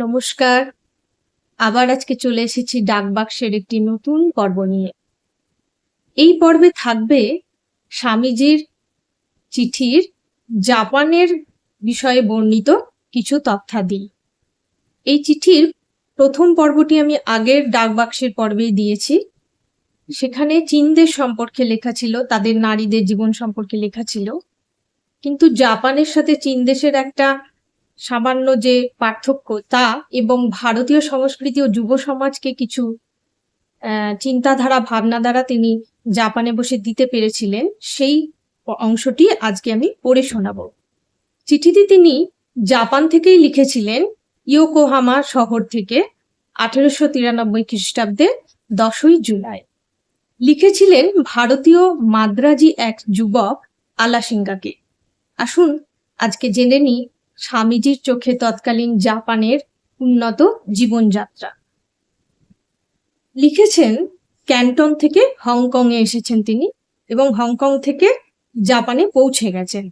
নমস্কার। আবার আজকে চলে এসেছি ডাকবাক্সের একটি নতুন পর্ব নিয়ে। এই পর্বে থাকবে স্বামীজির চিঠির জাপানের বিষয়ে বর্ণিত কিছু তথ্যাদি। এই চিঠির প্রথম পর্বটি আমি আগের ডাকবাক্সের পর্বেই দিয়েছি। সেখানে চীনদের সম্পর্কে লেখা ছিল, তাদের নারীদের জীবন সম্পর্কে লেখা ছিল। কিন্তু জাপানের সাথে চীন দেশের একটা সামান্য যে পার্থক্য তা এবং ভারতীয় সংস্কৃতি ও যুব সমাজকে কিছু চিন্তাধারা, ভাবনা দ্বারা তিনি জাপানে বসে দিতে পেরেছিলেন, সেই অংশটি আজকে আমি পড়ে শোনাবো। চিঠিটি তিনি জাপান থেকেই লিখেছিলেন ইয়োকোহামা শহর থেকে আঠেরোশো তিরানব্বই খ্রিস্টাব্দে দশই জুলাই। লিখেছিলেন ভারতীয় মাদ্রাজি এক যুবক আলাসিঙ্গাকে। আসুন আজকে জেনে নিই স্বামীজির চোখে তৎকালীন জাপানের উন্নত জীবনযাত্রা। লিখেছেন ক্যান্টন থেকে হংকং এ এসেছেন তিনি এবং হংকং থেকে জাপানে পৌঁছে গেছেন।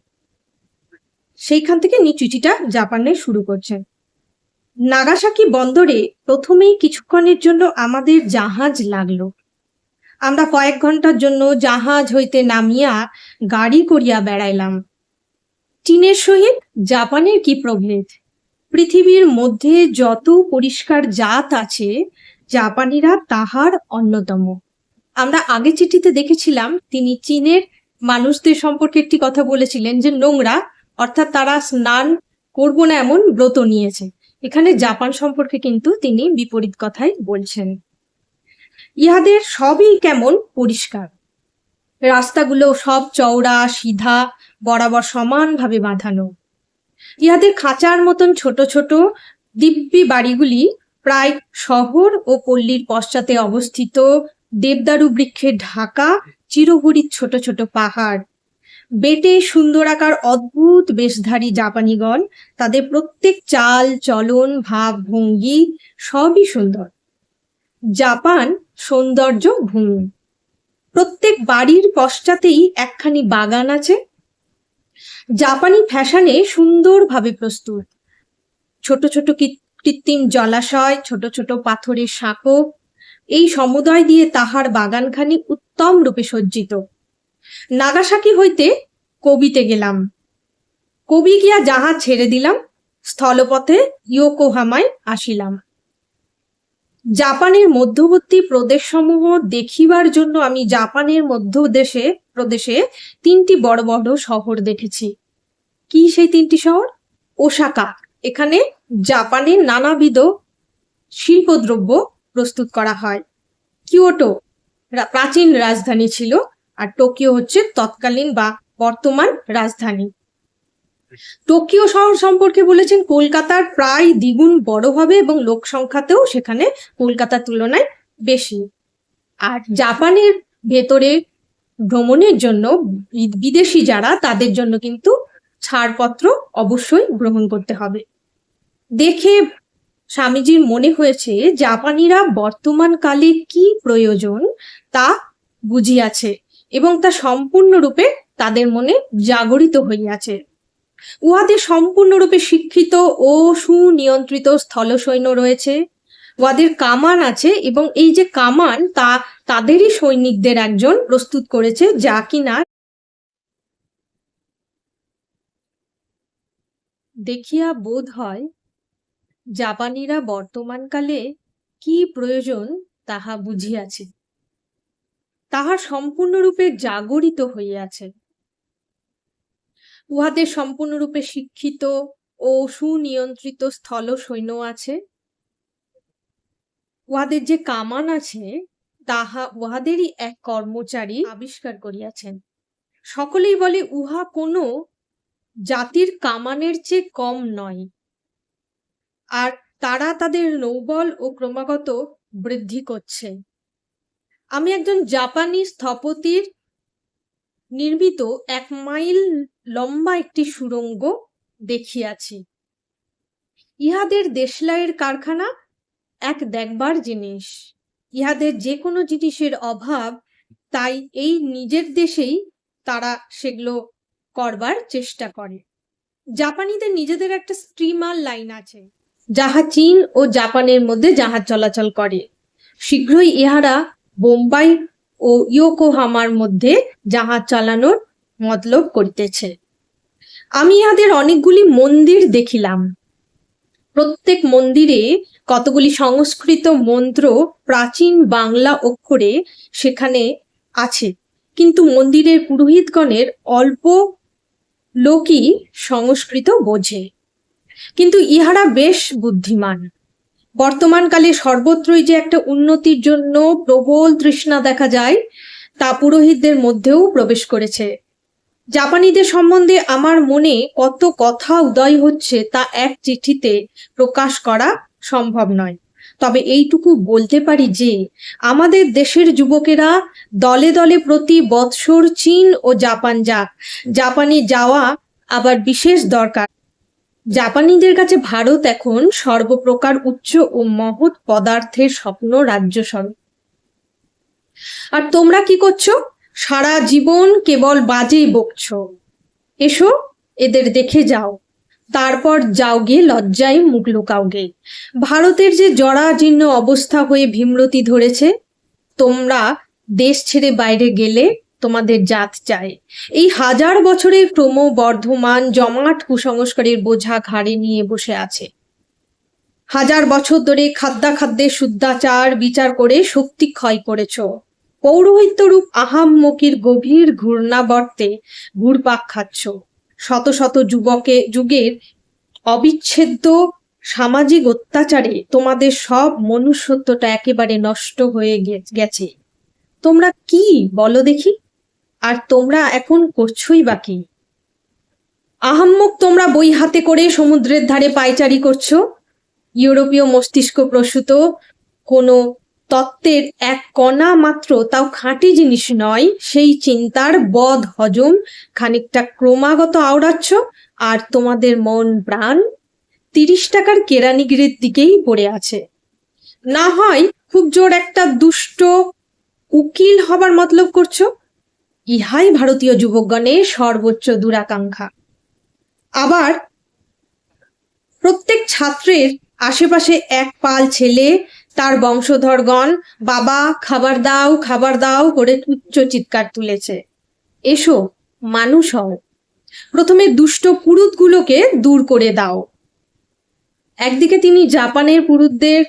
সেইখান থেকে নি চিঠিটা জাপানে শুরু করছেন। নাগাসাকি বন্দরে প্রথমেই কিছুক্ষণের জন্য আমাদের জাহাজ লাগল। আমরা কয়েক ঘণ্টার জন্য জাহাজ হইতে নামিয়া গাড়ি করিয়া বেড়াইলাম। চীনের সহিত জাপানের কি প্রভেদ? পৃথিবীর মধ্যে যত পরিষ্কার জাত আছে, জাপানিরা তাহার অন্যতম। আমরা আগে চিঠিতে দেখেছিলাম, তিনি চীনের মানুষদের সম্পর্কে একটি কথা বলেছিলেন যে নোংরা, অর্থাৎ তারা স্নান করব না এমন ব্রত নিয়েছে। এখানে জাপান সম্পর্কে কিন্তু তিনি বিপরীত কথাই বলছেন। ইহাদের সবই কেমন পরিষ্কার? রাস্তাগুলো সব চওড়া, সিধা, বরাবর সমানভাবে বাঁধানো। ইহাদের খাঁচার মতন ছোট ছোট দিব্যি বাড়িগুলি প্রায় শহর ও পল্লীর পশ্চাতে অবস্থিত দেবদারু বৃক্ষের ঢাকা, চিরহরিৎ ছোট ছোট পাহাড়। বেটে সুন্দরাকার অদ্ভুত বেশধারী জাপানিগণ তাদের প্রত্যেক চাল, চলন, ভাব, ভঙ্গি সবই সুন্দর। জাপান সৌন্দর্য ভূমি প্রত্যেক বাড়ির পশ্চাতেই একখানি বাগান আছে। জাপানি ফ্যাশনে সুন্দরভাবে প্রস্তুত। ছোট ছোট কৃত্রিম জলাশয়, ছোট ছোট পাথরের সাঁকো, এই সমুদয় দিয়ে তাহার বাগানখানি উত্তম রূপে সজ্জিত। নাগাসাকি হইতে কবিতে গেলাম। কবি গিয়া জাহাজ ছেড়ে দিলাম, স্থলপথে ইয়োকোহামায় আসিলাম। জাপানের মধ্যবর্তী প্রদেশসমূহ দেখিবার জন্য আমি জাপানের মধ্যদেশে, প্রদেশে তিনটি বড় বড় শহর দেখেছি। কি সেই তিনটি শহর? ওসাকা। এখানে জাপানের নানাবিধ শিল্পদ্রব্য প্রস্তুত করা হয়। কিওটো প্রাচীন রাজধানী ছিল, আর টোকিও হচ্ছে তৎকালীন বা বর্তমান রাজধানী। টোকিও শহর সম্পর্কে বলেছেন কলকাতার প্রায় দ্বিগুণ বড় হবে এবং লোক সংখ্যাতেও সেখানে কলকাতার তুলনায় বেশি। আর জাপানের ভেতরে ভ্রমণের জন্য বিদেশি যারা তাদের জন্য কিন্তু ছাড়পত্র অবশ্যই গ্রহণ করতে হবে। দেখে স্বামীজির মনে হয়েছে জাপানিরা বর্তমান কালে কি প্রয়োজন তা বুঝিয়াছে এবং তা সম্পূর্ণরূপে তাদের মনে জাগরিত হইয়াছে। উহাদের সম্পূর্ণরূপে শিক্ষিত ও সুনিয়ন্ত্রিত স্থল সৈন্য রয়েছে। উহাদের কামান আছে এবং এই যে কামান, তা তাদেরই সৈনিকদের একজন প্রস্তুত করেছে, যা কিনা দেখিয়া বোধ হয় জাপানিরা বর্তমানকালে কি প্রয়োজন তাহা বুঝিয়াছে। তাহা সম্পূর্ণরূপে জাগরিত হইয়াছে। উহাদের সম্পূর্ণরূপে শিক্ষিত ও সুনিয়ন্ত্রিত স্থল সৈন্য আছে। উহাদের যে কামান আছে, তাহা উহাদেরই এক কর্মচারী আবিষ্কার করিয়াছেন। সকলেই বলে, উহা কোনো জাতির কামানের চেয়ে কম নয়। আর তারা তাদের নৌবল ও ক্রমাগত বৃদ্ধি করছে। আমি একজন জাপানি স্থপতির নির্মিত এক মাইল লম্বা একটি সুড়ঙ্গ দেখিয়াছি। ইহাদের দেশলাইয়ের কারখানা এক দেখবার জিনিস। ইহাদের যে কোনো জিনিসের অভাব, তাই এই নিজের দেশেই তারা সেগুলো করবার চেষ্টা করে। জাপানিদের নিজেদের একটা স্ট্রিমার লাইন আছে, যাহা চীন ও জাপানের মধ্যে জাহাজ চলাচল করে। শীঘ্রই ইহারা বোম্বাই ও ইয়োকোহামার মধ্যে জাহাজ চালানোর মতলব করিতেছে। আমি ইহাদের অনেকগুলি মন্দির দেখিলাম। প্রত্যেক মন্দিরে কতগুলি সংস্কৃত মন্ত্র প্রাচীন বাংলা অক্ষরে সেখানে আছে। কিন্তু মন্দিরের পুরোহিতগণের অল্প লোকই সংস্কৃত বোঝে। কিন্তু ইহারা বেশ বুদ্ধিমান। বর্তমানকালে সর্বত্রই যে একটা উন্নতির জন্য প্রবল তৃষ্ণা দেখা যায়, তা পুরোহিতদের মধ্যেও প্রবেশ করেছে। জাপানিদের সম্বন্ধে আমার মনে কত কথা উদয় হচ্ছে তা এক চিঠিতে প্রকাশ করা সম্ভব নয়। তবে এইটুকু বলতে পারি যে, আমাদের দেশের যুবকেরা দলে দলে প্রতি বৎসর চীন ও জাপান যাক। জাপানে যাওয়া আবার বিশেষ দরকার। জাপানিদের কাছে ভারত এখন সর্বপ্রকার উচ্চ ও মহৎ পদার্থের স্বপ্ন রাজ্য স্বরূপ আর তোমরা কি করছ? সারা জীবন কেবল বাজেই বকছো। এসো, এদের দেখে যাও। তারপর যাও যাওগে লজ্জায় মুখ লুকাওগে ভারতের যে জরাজীর্ণ অবস্থা হয়ে ভীমরতি ধরেছে, তোমরা দেশ ছেড়ে বাইরে গেলে তোমাদের জাত চায়। এই হাজার বছরের ক্রমবর্ধমান জমাট কুসংস্কারের বোঝা ঘাড়ে নিয়ে বসে আছে। হাজার বছর ধরে খাদ্যাখাদ্যের শুদ্ধাচার বিচার করে শক্তি ক্ষয় করেছ। পৌরোহিত্যরূপ আহাম্মকির গভীর ঘূর্ণাবর্তে ঘুরপাক খাচ্ছ। শত শত যুবকে, যুগের অবিচ্ছেদ্য সামাজিক অত্যাচারে তোমাদের সব মনুষ্যত্বটা একেবারে নষ্ট হয়ে গেছে। তোমরা কি বলো দেখি? আর তোমরা এখন করছোই বা কি? আহাম্মক তোমরা বই হাতে করে সমুদ্রের ধারে পায়চারি করছ। ইউরোপীয় মস্তিষ্ক প্রসূত কোনো তত্ত্বের এক কণা মাত্র, তাও খাঁটি জিনিস নয়, সেই চিন্তার বদ হজম। খানিকটা ক্রমাগত আওড়াচ্ছ, আর তোমাদের মন প্রাণ তিরিশ টাকার কেরানিগিরির দিকেই পড়ে আছে। না হয় খুব জোর একটা দুষ্ট উকিল হবার মতলব করছ? ইহাই ভারতীয় যুবকগণের সর্বোচ্চ দুরাকাঙ্ক্ষা। আবার প্রত্যেক ছাত্রের আশেপাশে এক পাল ছেলে তার বংশধরগণ, বাবা, খাবার দাও খাবার দাও করে উচ্চ চিৎকার তুলেছে। এসো, মানুষ হও। প্রথমে দুষ্ট পুরুতগুলোকে দূর করে দাও। একদিকে তিনি জাপানের পুরুতদের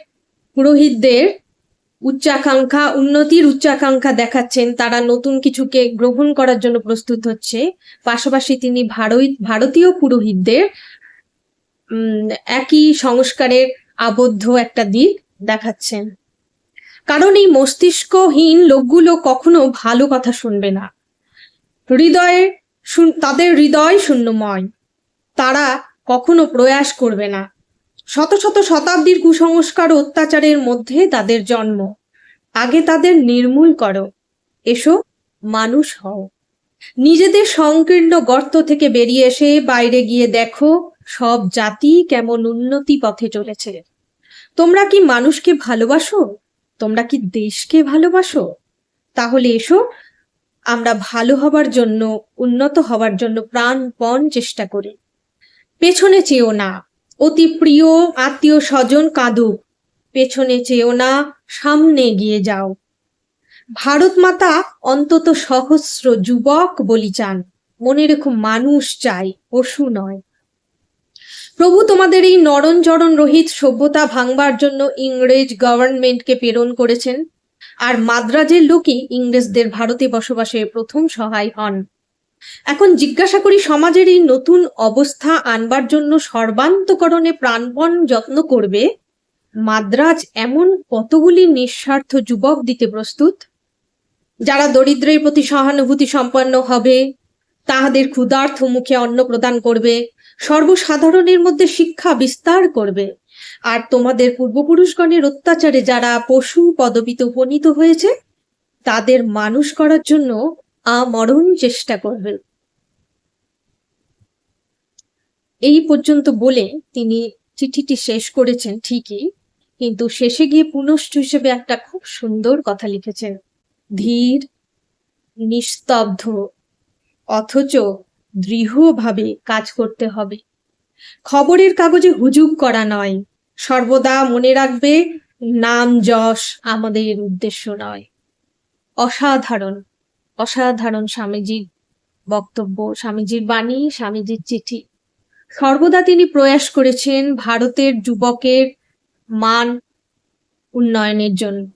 পুরোহিতদের উচ্চাকাঙ্ক্ষা, উন্নতির উচ্চাকাঙ্ক্ষা দেখাচ্ছেন। তারা নতুন কিছুকে গ্রহণ করার জন্য প্রস্তুত হচ্ছে। পাশাপাশি তিনি ভারত ভারতীয় পুরোহিতদের একই সংস্কারের আবদ্ধ একটা দিক দেখাচ্ছেন। কারণ এই মস্তিষ্কহীন লোকগুলো কখনো ভালো কথা শুনবে না। হৃদয়ে তাদের হৃদয় শূন্যময়। তারা কখনো প্রয়াস করবে না। শত শত শতাব্দীর কুসংস্কার অত্যাচারের মধ্যে তাদের জন্ম। আগে তাদের নির্মূল করো। এসো, মানুষ হও। নিজেদের সংকীর্ণ গর্ত থেকে বেরিয়ে এসে বাইরে গিয়ে দেখো সব জাতি কেমন উন্নতি পথে চলেছে। তোমরা কি মানুষকে ভালোবাসো? তোমরা কি দেশকে ভালোবাসো? তাহলে এসো, আমরা ভালো হবার জন্য, উন্নত হবার জন্য প্রাণপণ চেষ্টা করি। পেছনে চেয়েও না, অতি প্রিয় আত্মীয় স্বজন কাঁদুক পেছনে চেয়েও না, সামনে এগিয়ে যাও। ভারত মাতা অন্তত সহস্র যুবক বলি চান মনে রেখো মানুষ চাই, পশু নয়। প্রভু, তোমাদের এই নরনচরণ রহিত সভ্যতা ভাঙবার জন্য ইংরেজ গভর্নমেন্টকে প্রেরণ করেছেন। আর মাদ্রাজের লোকই ইংরেজদের ভারতে বসবাসে প্রথম সহায় হন। এখন জিজ্ঞাসা করি, সমাজের এই নতুন অবস্থা আনবার জন্য সর্বান্তকরণে প্রাণপণ যত্ন করবে? মাদ্রাজ এমন কতগুলি নিঃস্বার্থ যুবক দিতে প্রস্তুত? যারা দরিদ্রের প্রতি সহানুভূতি সম্পন্ন হবে, তাহাদের ক্ষুধার্থ মুখে অন্ন প্রদান করবে সর্বসাধারণের মধ্যে শিক্ষা বিস্তার করবে। আর তোমাদের পূর্বপুরুষগণের অত্যাচারে যারা পশু পদবিতে উপনীত হয়েছে, তাদের মানুষ করার জন্য আমরণ চেষ্টা করবে। এই পর্যন্ত বলে তিনি চিঠিটি শেষ করেছেন ঠিকই, কিন্তু শেষে গিয়ে পুনশ্চ হিসেবে একটা খুব সুন্দর কথা লিখেছেন। ধীর, নিস্তব্ধ, অথচ দৃঢ়ভাবে কাজ করতে হবে। খবরের কাগজে হুজুগ করা নয়। সর্বদা মনে রাখবে, নাম যশ আমাদের উদ্দেশ্য নয়। অসাধারণ অসাধারণ স্বামীজির বক্তব্য, স্বামীজির বাণী, স্বামীজির চিঠি। সর্বদা তিনি প্রয়াস করেছেন ভারতের যুবকের মান উন্নয়নের জন্য।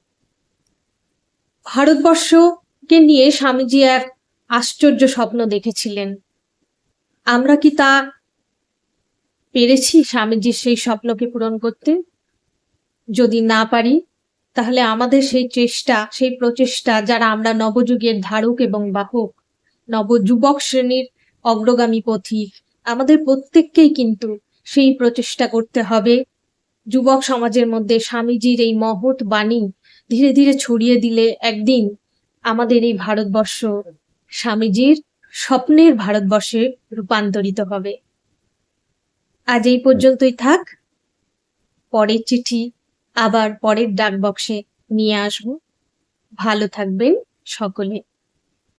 ভারতবর্ষকে নিয়ে স্বামীজি এক আশ্চর্য স্বপ্ন দেখেছিলেন। আমরা কি তা পেরেছি স্বামীজির সেই স্বপ্নকে পূরণ করতে? যদি না পারি, তাহলে আমাদের সেই চেষ্টা, সেই প্রচেষ্টা যারা আমরা নবযুগের ধারক এবং বাহক, নবযুবক শ্রেণির অগ্রগামী পথিক আমাদের প্রত্যেককেই কিন্তু সেই প্রচেষ্টা করতে হবে। যুবক সমাজের মধ্যে স্বামীজির এই মহৎ বাণী ধীরে ধীরে ছড়িয়ে দিলে একদিন আমাদের এই ভারতবর্ষ স্বামীজির স্বপ্নের ভারতবর্ষে রূপান্তরিত হবে। আজ এই পর্যন্তই থাক। পরের চিঠি, আবার পরের ডাকবক্সে নিয়ে আসব। ভালো থাকবেন সকলে।